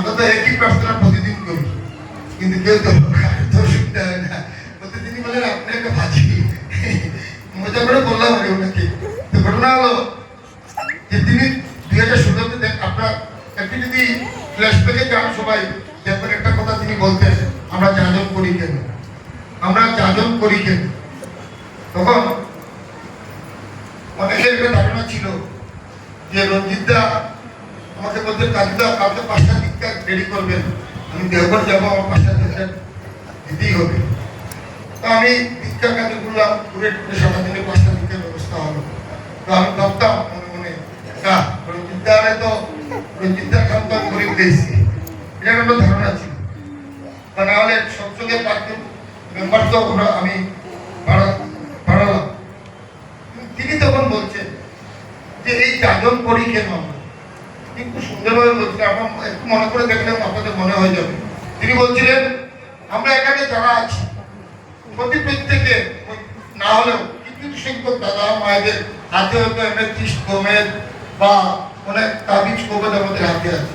আমরা তো একই প্রার্থনা প্রতিদিন করি কিন্তু কেউ তো তো হয় না। প্রতিদিনই বলেন আপনি একটা ভাজি মজা করে বললাম আরে ওনাকে। তো ঘটনা হলো, যে তিনি দুই হাজার ষোলোতে দেখ আপনার একটু যদি ফ্ল্যাশব্যাকে যান সবাই দেখবেন একটা কথা তিনি বলতেন, আমরা যাজন করি কেন? আমরা যাজন করি কেন? তখন অনেকের একটা ধারণা ছিল যে রঞ্জিতদা আমাকে বলতে কাজদা কালকে পাঁচটা দিকটা রেডি করবেন। আমি দেওঘর যাব, আমার পাঁচটা দিকটা দিতেই হবে। তো আমি দীক্ষা কাজে ঘুরলাম ঘুরে টুরে সারাদিনে পাঁচটা দিকের ব্যবস্থা হলো। তো আমি ভাবতাম, মনে মনে, না, রঞ্জিতদারে তো রঞ্জিতদার কাম তো করে দিয়েছি এটা একটা ধারণা ছিল। তা না হলে সবসঙ্গে পাঁচজন মেম্বার তো ওরা আমি বাড়ালাম। তিনি তখন বলছেন যে, এই যাজন করি কেন আমরা কিন্তু সুন্দরভাবে বলছিলেন আপনার একটু মনে করে আপনাদের মনে হয়ে যাবে। তিনি বলছিলেন, আমরা এখানে যারা আছি, প্রতি প্রত্যেকে, না হলেও সংখ্যক দাদা মায়েদের হাতে হয়তো গোমেদ বা অনেক তাবিজ কোবেদ আমাদের হাতে আছে।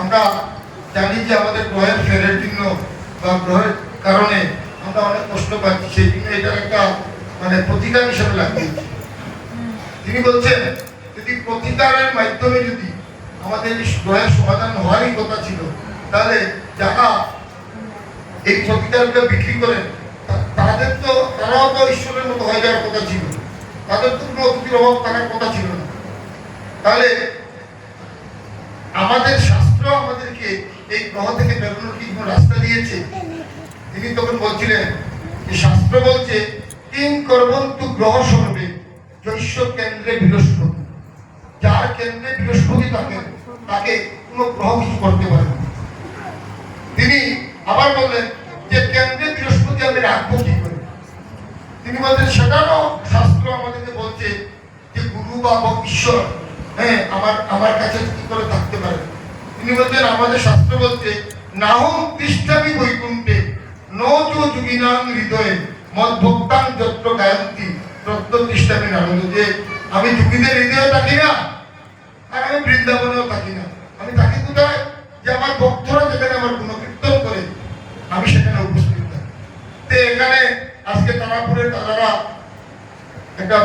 আমরা জানি যে আমাদের গ্রহের ফেরের জন্য বা গ্রহের কারণে আমরা অনেক কষ্ট পাচ্ছি, সেই জন্য এটার একটা মানে প্রতিকার হিসেবে লাগিয়েছি। তিনি বলছেন, যদি প্রতিকারের মাধ্যমে যদি আমাদের গ্রহের সমাধান হওয়ারই কথা ছিল। তাহলে যারা এই প্রতিকারটা বিক্রি করেন তাদের তো, তারাও তো ঈশ্বরের মতো হয়ে যাওয়ার কথা ছিল। তাদের তো কোনো অতিথির অভাব থাকার কথা ছিল না। তাহলে আমাদের শাস্ত্র আমাদেরকে এই গ্রহ থেকে বেরোনোর কি কোনো রাস্তা দিয়েছে? তিনি তখন বলছিলেন যে, শাস্ত্র বলছে কিং করবন্তু গ্রহ সর্বে জৈশ্য কেন্দ্রে বৃহস্পতি যার কেন্দ্রে বৃহস্পতি থাকে, তাকে কোনো গ্রহ কিছু করতে পারে তিনি আবার বললেন যে, কেন্দ্রে বৃহস্পতি আমি রাখব কি করে? তিনি বলছেন সেটারও শাস্ত্র আমাদেরকে বলছে যে, গুরু বা ঈশ্বর হ্যাঁ আমার আমার কাছে কি করে থাকতে পারে? তিনি বলছেন আমাদের শাস্ত্র বলছে নাহম তিষ্ঠামি বৈকুণ্ঠে, নচ হৃদয়ে মদ ভক্তাং যত্র গায়ন্তী তত্ত্ব তিষ্ঠামি নারদ। যে, আমি যুগীদের হৃদয়ে থাকি না আর আমি বৃন্দাবনেও থাকি না। আমি থাকি কোথায়? যে আমার ভক্তরা যেখানে আমার গুণকীর্তন করে, আমি সেখানে উপস্থিত থাকি। তো এখানে আজকে তারাপুরের দাদারা একটা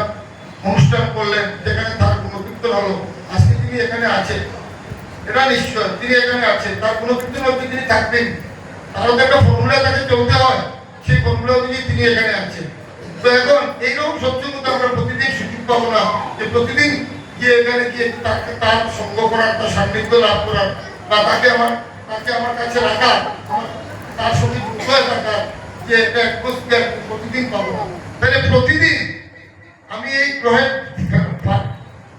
অনুষ্ঠান করলেন, যেখানে তার গুণকীর্তন হলো। আজকে তিনি এখানে আছেন। এটা নিশ্চয়, তিনি এখানে আছেন। তার গুণকীর্তন হচ্ছে তিনি থাকবেন। তারও তো একটা ফর্মুলা তাকে চলতে হয়। সেই ফর্মুলা অনুযায়ী তিনি এখানে আছেন। তো এখন এইরকম সত্যতা আমরা প্রতিদিন সুযোগ পাবো না যে প্রতিদিন গিয়ে এখানে গিয়ে তাকে তার সঙ্গ করার তার সান্নিধ্য লাভ করার বা তাকে আমার তাকে আমার কাছে রাখা তার সঙ্গে যুক্ত হয়ে থাকা যে একটা প্রতিদিন পাবো। তাহলে প্রতিদিন আমি এই গ্রহের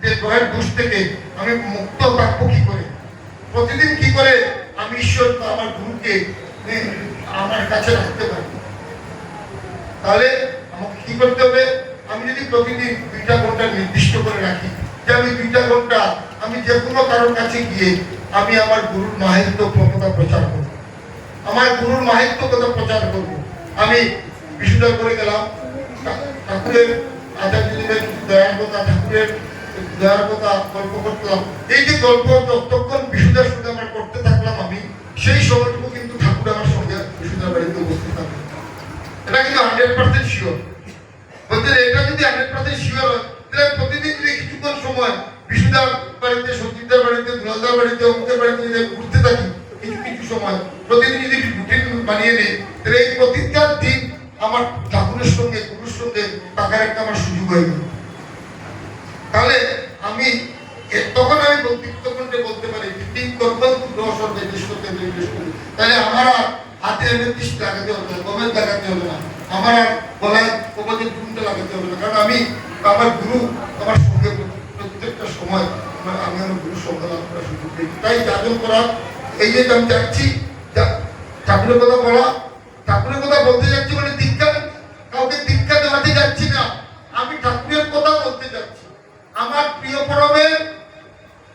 যে গ্রহের দোষ থেকে আমি মুক্ত থাকব কি করে? প্রতিদিন কি করে আমি ঈশ্বর বা আমার গুরুকে আমার কাছে রাখতে পারি? তাহলে আমাকে কি করতে হবে? আমি যদি প্রতিদিন দুইটা ঘণ্টা নির্দিষ্ট করে রাখি যে আমি দুইটা ঘণ্টা আমি যে কোনো কারোর কাছে গিয়ে আমি আমার গুরুর মাহিত্য কথা প্রচার করব। আমার গুরুর মাহিত্য কথা প্রচার করব। আমি বিশুদ্ধ করে গেলাম। ঠাকুরের আচার্যদেবের দয়ার কথা, ঠাকুরের দয়ার কথা গল্প করতাম। এই যে গল্প, ততক্ষণ বিশুদ্ধার সঙ্গে আমার করতে থাকলাম আমি, সেই সময়টুকু কিন্তু ঠাকুর আমার সঙ্গে বিশুদ্ধার বাড়িতে উপস্থিত থাকবে এটা কিন্তু হান্ড্রেড পার্সেন্ট শিওর বলতে এটা যদি হান্ড্রেড পার্সেন্ট শিওর হয় সময় বিশুদার বাড়িতে সঞ্জিতার বাড়িতে, দুলালদার বাড়িতে, অমুকের বাড়িতে ঘুরতে থাকি, কিছু কিছু সময় প্রতিদিন যদি রুটিন বানিয়ে নিই, তাহলে এই প্রতিজ্ঞার দিন আমার ঠাকুরের সঙ্গে, গুরুর সঙ্গে থাকার একটা আমার সুযোগ হয়ে গেল। তাহলে আমি তখন আমি যে বলতে পারি তিন করবেন গ্রহ সর্বে বৃহস্পতি বৃহস্পতি তাহলে আমার আর হাতে এমএতিস লাগাতে হবে না, গমের লাগাতে হবে না। আমার আর গলায় কবচের চুনটা লাগাতে হবে না। কারণ আমি আমার গুরু, আমার সময় আমি গুরুর সঙ্গে লাভ করার সুযোগ পেয়েছি তাই যাজন করা, এই যে আমি যাচ্ছি ঠাকুরের কথা বলা, ঠাকুরের কথা বলতে যাচ্ছি মানে দীক্ষা, কাউকে দীক্ষা দেওয়াতে যাচ্ছি না। আমি ঠাকুরের কথা বলতে যাচ্ছি। আমার প্রিয় পরমের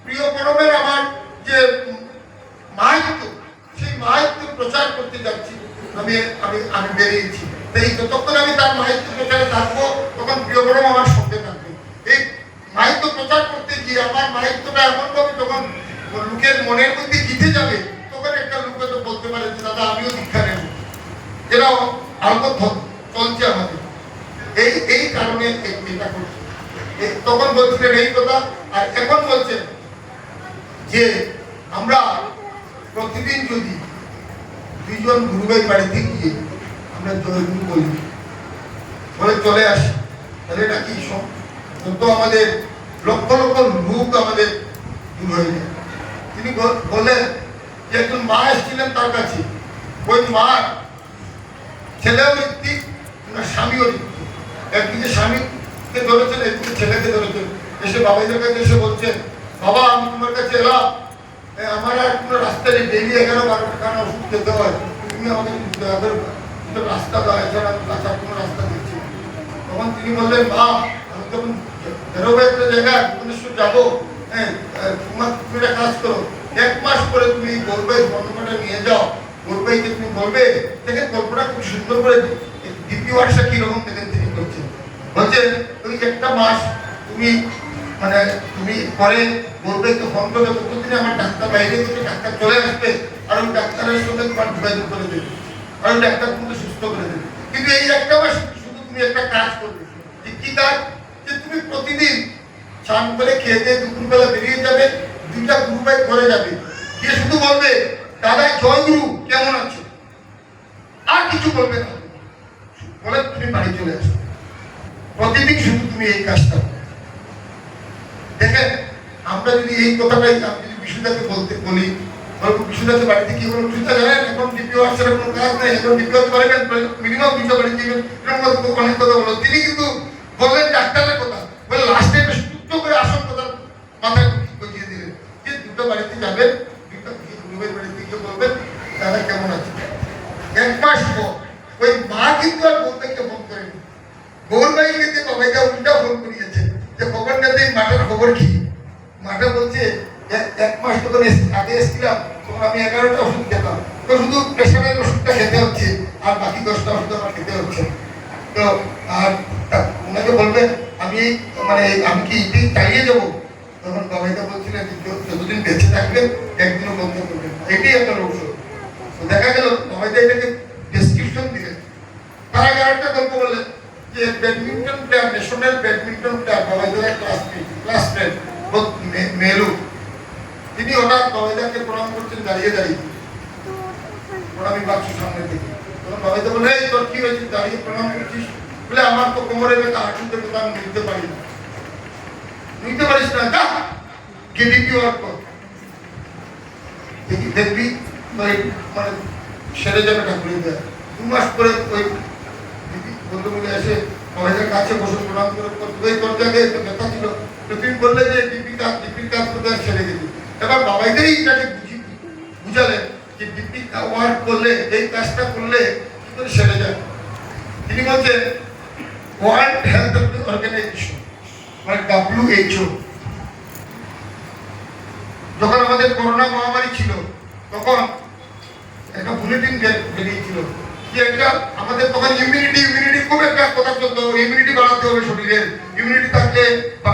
প্রিয় পরমের আমার যে মাহিত্য, সেই মাহিত্য প্রচার করতে যাচ্ছি। আমি আমি আমি বেরিয়েছি। তাই যতক্ষণ আমি তার মাহিত্য প্রচারে থাকব, তখন প্রিয় পরম আমার সঙ্গে থাকবে। এই মাহিত্য প্রচার করতে গিয়ে আমার মাহিত্যটা এমন ভাবে তখন লোকের মনের মধ্যে জিতে যাবে, তখন একটা লোক তো বলতে পারে যে, দাদা, আমিও দীক্ষা নেব। এটাও আলবত চলছে আমাদের। এই এই কারণে এটা করছে। তখন বলছিলেন এই কথা, আর এখন বলছেন যে, আমরা প্রতিদিন যদি দুইজন গুরুভাই বাড়িতে গিয়ে আমরা জয়গুরু বলি, বলে চলে আসি, তাহলে এটা কি সম- যত আমাদের লক্ষ লক্ষ রূপ আমাদের দূর হয়ে যায়। তিনি বল- বললেন যে একজন মা এসেছিলেন তার কাছে। ওই মা ছেলেও ঋত্বিক স্বামীও ঋত্বিক একদিকে স্বামীকে ধরেছেন একদিকে ছেলেকে ধরেছেন। এসে বাবাইদের কাছে এসে বলছেন, বাবা, আমি তোমার কাছে এলাম। আমার আর কোনো রাস্তা নেই। ডেলি এগারো বারো টাকা ওষুধ খেতে হয়? তুমি আমাকে দয়া করে রাস্তা দাও এছাড়া কাঁচার কোনো রাস্তা দিচ্ছি তখন তিনি বললেন, মা তখন বেরোবো একটা জায়গায় ভুবনেশ্বর যাব হ্যাঁ তুমি একটা কাজ করো, এক মাস পরে তুমি বলবে গল্পটা নিয়ে যাও বলবেকে তুমি বলবে, দেখেন গল্পটা খুব সুন্দর করে দ্বিতীয় ওয়ার্ডটা কীরকম দেখেন তিনি করছেন। বলছেন ওই একটা মাস তুমি মানে তুমি পরে বলবে তো ফোন করবে প্রতিদিন আমার ডাক্তার বাইরে থেকে ডাক্তার চলে আসবে, আর ওই ডাক্তারের সঙ্গে তোমার যোগাযোগ করে দেবে, আর ওই ডাক্তার তোমাকে সুস্থ করে দেবে। কিন্তু এই একটা মাস শুধু তুমি একটা কাজ করবে, যে কি কাজ? যে তুমি প্রতিদিন স্নান করে দিয়ে দুপুরবেলা বেরিয়ে যাবে, দুইটা গুরু ভাই করে যাবে। গিয়ে শুধু বলবে, দাদা জয় গুরু কেমন আছো? আর কিছু বলবে না। বলে তুমি বাড়ি চলে আসো। প্রতিদিন শুধু তুমি এই কাজটা। দেখেন, আমরা যদি এই কথাটাই আমি যদি বিশুদাকে বলতে বলি, বলব, বিশুদাকে বাড়িতে কি বলব বিশুদা জানেন? এখন ডিপিও আসলে কোনো কাজ নেই, এখন ডিপিও মিনিমাম দুটো বাড়ি দিবেন এরকম অনেক কথা বলো তিনি কিন্তু বললেন ডাক্তারের কথা। বলে লাস্টে বেশ টুকটো করে আসল কথা মাথায় বুঝিয়ে দিলেন। যে দুটো বাড়িতে যাবেন, দুটো বাড়িতে গিয়ে বলবেন, দাদা কেমন আছে? এক মাস পর, ওই মা কিন্তু আর বলতে ফোন করেনি। গৌরবাই কিন্তু বাবাইটা উল্টা ফোন করিয়েছে যে খবর না দিই মাটার খবর কি? মাটা বলছে "এক- মাস তখন আগে এসেছিলাম, তখন আমি এগারোটা ওষুধ খেতাম। তো শুধু প্রেশারের ওষুধটা খেতে হচ্ছে, আর বাকি দশটা ওষুধ আমার খেতে হচ্ছে তো আর আমি মানে আমি কি ইডি চালিয়ে যাব তখন বাবাইটা বলছিলেন যতদিন বেঁচে থাকবেন একদিনও বন্ধ করবেন এটাই একটা ঔষধ দেখা গেল বাবাইটা এটাকে ডেসক্রিপশন দিলেন তার আগে আরেকটা গল্প বললেন যে badminton player national badminton player বাবাইদার classmate classmate মেলু। তিনি হঠাৎ বাবাইদাকে প্রণাম করছেন, দাঁড়িয়ে দাঁড়িয়ে। প্রণামী বাক্স সামনে থেকে। তখন বাবাইদা বলে এই তোর কি হয়েছে? দাঁড়িয়ে প্রণাম করছিস? বলে আমার তো কোমরে ব্যথা হাঁটুতে ব্যথা আমি নিতে পারি না। নিতে পারিস না, যা। কেডিপি ওয়ার্ক কর দেখি, দেখবি, ওই মানে সেরে যাবে ঠাকুরের দেয়। দু মাস পরে ওই বন্ধু বলে এসে আমাদের কাছে বসে প্রণাম করে ওই একটু ব্যথা ছিল। তো বললে যে ডিপি কাজ, ডিপির কাজ করতে সেরে গেছি এবার বাবাইদেরই এটাকে বুঝি, বুঝালেন যে, ডিপি ওয়ার্ক করলে এই কাজটা করলে কি করে সেরে যায়? তিনি বলছেন ওয়ার্ল্ড হেলথ অর্গানাইজেশন মানে ডাব্লিউএইচও যখন আমাদের করোনা মহামারী ছিল, তখন একটা বুলেটিন বেরিয়েছিল কি একটা আমাদের তখন ইমিউনিটি ইমিউনিটি খুব একটা কথা চলতো ইমিউনিটি বাড়াতে হবে শরীরের ইমিউনিটি থাকলে বা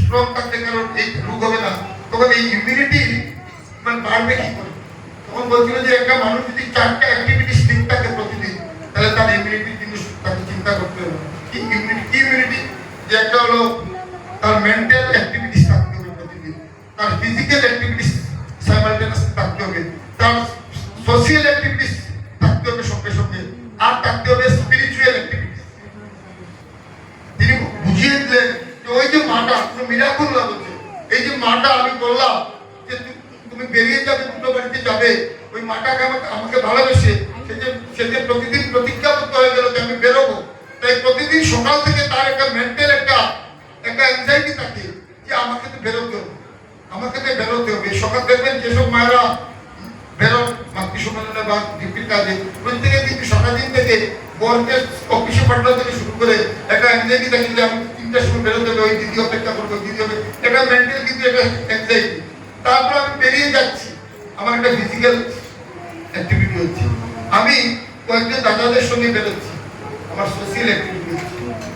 স্ট্রং থাকলে কারণ এই রোগ হবে না। তখন এই ইমিউনিটি মানে বাড়বে কি করে? তখন বলছিল যে একটা মানুষ যদি চারটা অ্যাক্টিভিটিস ঠিক থাকে প্রতিদিন তাহলে তার ইমিউনিটি জিনিস তাকে চিন্তা করতে হবে কি ইমিউনিটি কি ইমিউনিটি যে তার মেন্টাল অ্যাক্টিভিটিস থাকতে হবে প্রতিদিন। তার ফিজিক্যাল অ্যাক্টিভিটিস সাইমালটেনিয়াস থাকতে হবে। তার সোশিয়াল অ্যাক্টিভিটিস থাকতে হবে সঙ্গে সঙ্গে। আর থাকতে হবে স্পিরিচুয়াল অ্যাক্টিভিটিস তিনি বুঝিয়ে দিলেন যে ওই যে মাটা, কোনো মিরাকুল না বলছে এই যে মাটা আমি বললাম যে তুমি বেরিয়ে যাবে, দুটো বাড়িতে যাবে। ওই মাটাকে আমাকে আমাকে ভালোবেসে সে যে সে যে প্রতিদিন প্রতিজ্ঞাবদ্ধ হয়ে গেল যে আমি বেরোবো। তাই প্রতিদিন সকাল থেকে তার একটা মেন্টাল একটা একটা অ্যাংজাইটি থাকে যে আমাকে তো বেরোতে হবে, আমাকে তো বেরোতে হবে। সকাল দেখবেন যেসব মায়েরা বেরোন মাতৃ সম্মেলনে বা ডিপির কাজে ওই থেকে কিন্তু সারাদিন থেকে বরকে অফিসে পাঠানো থেকে শুরু করে একটা অ্যাংজাইটি থাকে যে আমি তিনটার সময় বেরোতে হবে, ওই দিদি অপেক্ষা করব দিদি হবে এটা মেন্টাল কিন্তু একটা অ্যাংজাইটি তারপর আমি বেরিয়ে যাচ্ছি। আমার একটা ফিজিক্যাল অ্যাক্টিভিটি হচ্ছে। আমি কয়েকজন দাদাদের সঙ্গে বেরোচ্ছি। আমার সোশিয়াল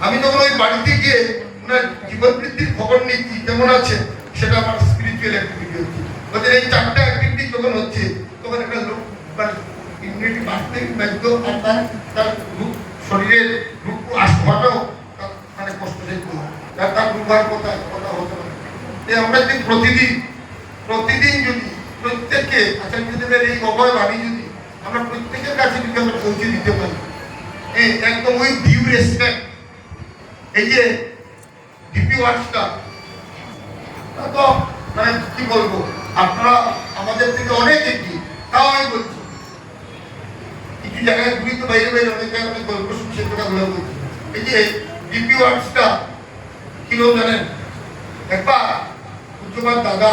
আমি তখন ওই বাড়িতে গিয়ে ওনার জীবন বৃদ্ধির খবর নিচ্ছি, কেমন আছে? সেটা আমার স্পিরিচুয়াল অ্যাক্টিভিটি হচ্ছে। ওদের এই চারটা অ্যাক্টিভিটি যখন হচ্ছে, তখন একটা লোক মানে ইমিউনিটি বাড়তে বাধ্য তার তার রূপ শরীরের রূপ তার মানে কষ্ট দেখতে তার তার রূপ হওয়ার কথা কথা হতে পারে আমরা যদি প্রতিদিন প্রতিদিন যদি প্রত্যেককে আচার্যদেবের এই অভয় বাণী যদি আমরা প্রত্যেকের কাছে যদি আমরা পৌঁছে দিতে পারি একদম ওই ডিউ রেসপেক্ট এই যে ডিপি ওয়ার্ডসটা তা মানে কি বলব, আপনারা আমাদের থেকে অনেক এগিয়ে, তাও আমি বলছি। কিছু জায়গায় ঘুরি তো বাইরে বাইরে, অনেক জায়গায় অনেক গল্প শুনছি সে কথাগুলো বলছি। এই যে ডিপি ওয়ার্ডসটা কীরকম জানেন? একবার উচ্চবার দাদা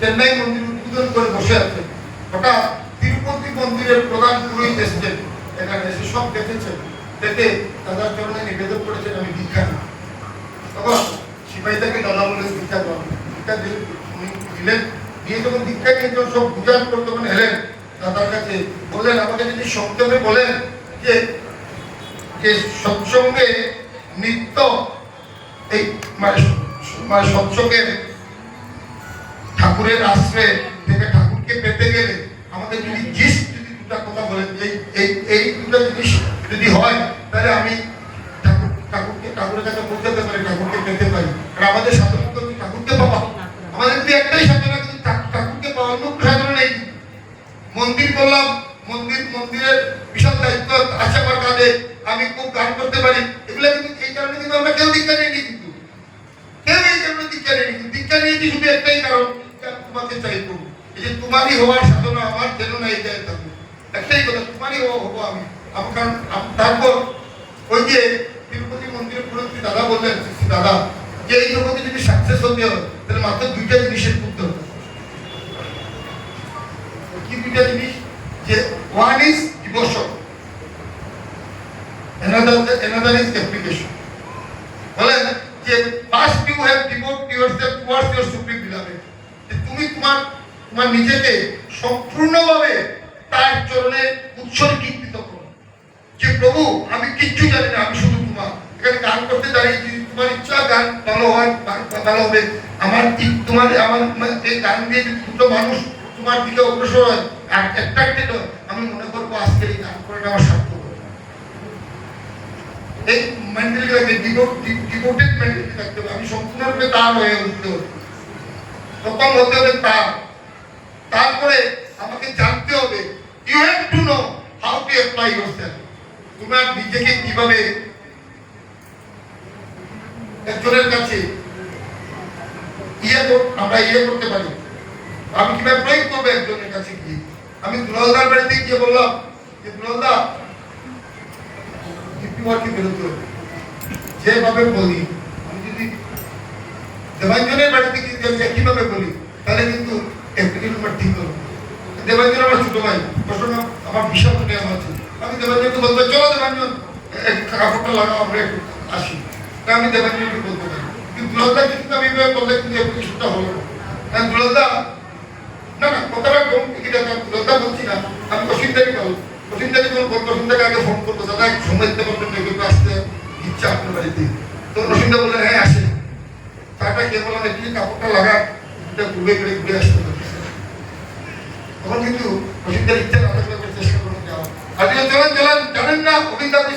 চেন্নাই মন্দির উদ্বোধন করে বসে আছেন। হঠাৎ তিরুপতি মন্দিরের প্রধান পুরোহিত এসছেন। এখানে এসে সব দেখেছেন, দেখে দাদার চরণে নিবেদন করেছেন, আমি নিই তখন সিপাহীটাকে দাদা বলে দীক্ষা দিলেন। দিয়ে যখন নিয়ে যখন সব পর তখন এলেন, দাদার কাছে বললেন, আমাকে যদি বলেন যে যে সৎসঙ্গে নিত্য এই মানে মানে ঠাকুরের আশ্রয়ে থেকে ঠাকুরকে পেতে গেলে আমাদের যদি দীক্ষা কিন্তু দীক্ষা নিয়েছি শুধু একটাই কারণ তোমাকে চাইব এই যে তোমারই হওয়ার সাধনা আমার যেন না এই যায় থাকবে একটাই কথা, তোমারই হওয়া হব আমি। আমার কারণ তারপর ওই যে তিরুপতি মন্দিরের পুরোহিত দাদা বললেন দাদা, যে এই জগতে যদি সাকসেস হতে হয়, তাহলে মাত্র দুইটা জিনিসের করতে হবে। কি দুইটা জিনিস? যে one is devotion another another is application নিজেকে সম্পূর্ণভাবে তার চরণে উৎসর্গীকৃত করো যে প্রভু, আমি কিচ্ছু জানি না, আমি শুধু তোমার। এখানে গান করতে দাঁড়িয়েছি, তোমার ইচ্ছা গান ভালো হয় ভালো হবে। আমার তোমার, আমার এই গান দিয়ে দুটো মানুষ তোমার দিকে অগ্রসর হয়, আর অ্যাট্রাক্টেড হয় আমি মনে করব আজকের এই গান করাটা আমার সার্থক। এই মেন্টালিটি লাগবে ডিভোটেড মেন্টালিটি থাকতে হবে। আমি সম্পূর্ণরূপে তার হয়ে উঠতে হবে। প্রথম হতে হবে তার তারপরে আমাকে জানতে হবে you have to know how to apply yourself তোমার নিজেকে কীভাবে একজনের কাছে ইয়ে আমরা ইয়ে করতে পারি। আমি কীভাবে প্রয়োগ করব একজনের কাছে গিয়ে? আমি দুলালদার বাড়িতে গিয়ে বললাম যে, দুলালদা ডিপিওয়ার্কে বেরোতে হবে। যেভাবে বলি, আমি যদি দেবাঞ্জনের বাড়িতে গিয়ে একইভাবে বলি, তাহলে কিন্তু এপ্রিল ঠিক আমার ছোট ভাই আমার বিশাল আমি দেবাঞ্জনকে বলব চলো কাপড়টা লাগাও, আমরা একটু আসি। তা আমি দেবাঞ্জনকে বলতে কিন্তু দুলালদা কিন্তু আমি কিন্তু না। দুলালদা, না না না বলছি না, আমি বলব অসুবিধাকে আগে ফোন করব। দাদা সময় দিতে পারবেন না একটু আসতে ইচ্ছা আপনার বাড়িতে। তো অসুবিধা বললেন হ্যাঁ আসে বললাম একটু কাপড়টা লাগা ঘুরে ঘুরে ঘুরে আসতে তখন কিন্তু অসুবিধার ইচ্ছা না থাকলে চেষ্টা করুন যদি চলেন চলেন জানেন না অভিজ্ঞতা